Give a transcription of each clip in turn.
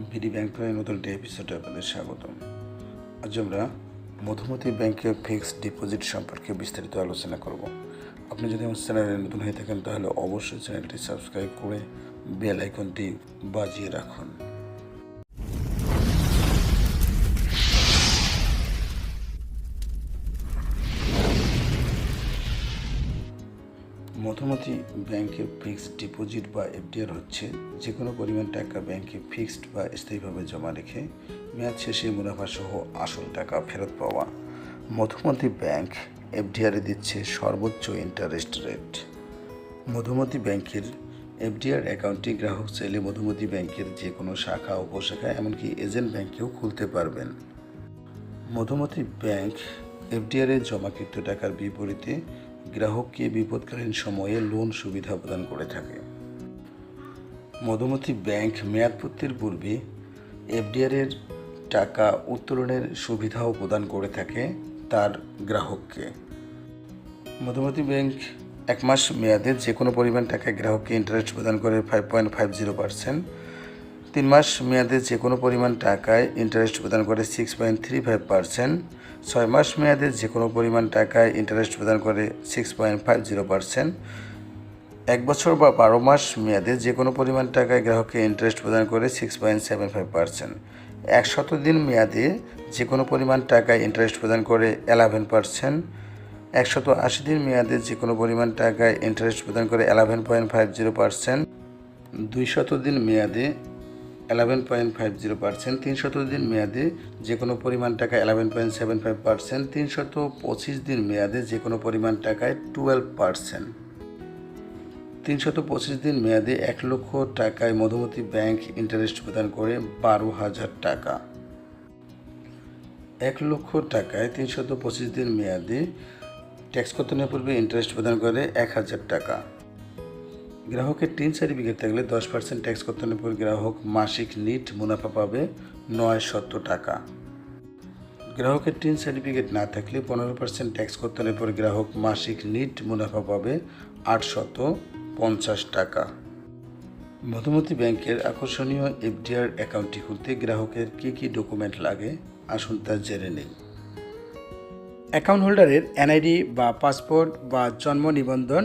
BD bank প্রায় নতুন একটি এপিসোডে আপনাদের স্বাগতম। আজ আমরা মধুমতি ব্যাংকের ফিক্সড ডিপোজিট সম্পর্কে বিস্তারিত আলোচনা করব। আপনি যদি আমার চ্যানেলে নতুন হয়ে থাকেন, তাহলে অবশ্যই চ্যানেলটি সাবস্ক্রাইব করে বেল আইকনটি বাজিয়ে রাখুন। মধুমতি ব্যাংকের ফিক্সড ডিপোজিট বা এফডিআর হচ্ছে যে কোনো পরিমাণ টাকা ব্যাংকে ফিক্সড বা স্থায়ীভাবে জমা রেখে মেয়াদ শেষে মুনাফা সহ আসল টাকা ফেরত পাওয়া। মধুমতি ব্যাংক এফডিআরে দিচ্ছে সর্বোচ্চ ইন্টারেস্ট রেট। মধুমতি ব্যাংকের এফডিআর অ্যাকাউন্টটি গ্রাহক চাইলে মধুমতি ব্যাংকের যে কোনো শাখা, উপশাখা, এমনকি এজেন্ট ব্যাংকেও খুলতে পারবেন। মধুমতি ব্যাংক এফডিআরে জমাকৃত টাকার বিপরীতে গ্রাহককে বিপদকালীন সময়ে লোন সুবিধা প্রদান করে থাকে। মধুমতি ব্যাংক মেয়াদপূর্তির পূর্বে এফডিআরের টাকা উত্তোলনের সুবিধাও প্রদান করে থাকে তার গ্রাহককে। মধুমতি ব্যাংক এক মাস মেয়াদে যে কোনো পরিমাণ টাকায় গ্রাহককে ইন্টারেস্ট প্রদান করে five point five zero percent তিন মাস মেয়াদে যে কোনো পরিমাণ টাকায় ইন্টারেস্ট প্রদান করে six point three five percent ছয় মাস মেয়াদে যে কোনো পরিমাণ টাকায় ইন্টারেস্ট প্রদান করে six point five zero percent এক বছর বা বারো মাস মেয়াদে যে কোনো পরিমাণ টাকায় গ্রাহককে ইন্টারেস্ট প্রদান করে six point seven five percent একশত দিন মেয়াদে যে কোনো পরিমাণ টাকায় ইন্টারেস্ট প্রদান করে এলেভেন পার্সেন্ট একশত আশি দিন মেয়াদে যে কোনো পরিমাণ টাকায় ইন্টারেস্ট প্রদান করে eleven point five zero percent দুইশত দিন মেয়াদে eleven point five zero percent তিনশত দিন মেয়াদে যে কোনো পরিমাণ টাকা eleven point seven five percent তিনশত পঁচিশ দিন মেয়াদে যে কোনো পরিমাণ টাকায় টুয়েলভ পার্সেন্ট তিনশত পঁচিশ দিন মেয়াদে এক লক্ষ টাকায় মধুমতি ব্যাংক ইন্টারেস্ট প্রদান করে বারো হাজার টাকা। এক লক্ষ টাকায় তিনশত পঁচিশ দিন মেয়াদে ট্যাক্স কর্তনের পূর্বে ইন্টারেস্ট প্রদান করে? এক হাজার টাকা। গ্রাহকের টিন সার্টিফিকেট থাকলে দশ পার্সেন্ট ট্যাক্স কর্তনের পর গ্রাহক মাসিক নিট মুনাফা পাবে নয় শত টাকা। গ্রাহকের টিন সার্টিফিকেট না থাকলে পনেরো পার্সেন্ট ট্যাক্স কর্তনের পর গ্রাহক মাসিক নিট মুনাফা পাবে আটশত পঞ্চাশ টাকা। মধুমতি ব্যাংকের আকর্ষণীয় এফডিআর অ্যাকাউন্টটি খুলতে গ্রাহকের কী কী ডকুমেন্ট লাগে আসুন তা জেনে নেই। অ্যাকাউন্ট হোল্ডারের এনআইডি বা পাসপোর্ট বা জন্ম নিবন্ধন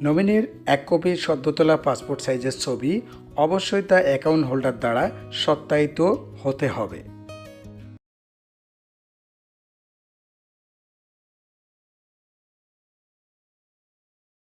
নমিনির এক কপি সদ্যতলা পাসপোর্ট সাইজের ছবি, অবশ্যই তা অ্যাকাউন্ট হোল্ডার দ্বারা সত্যায়িত হতে হবে।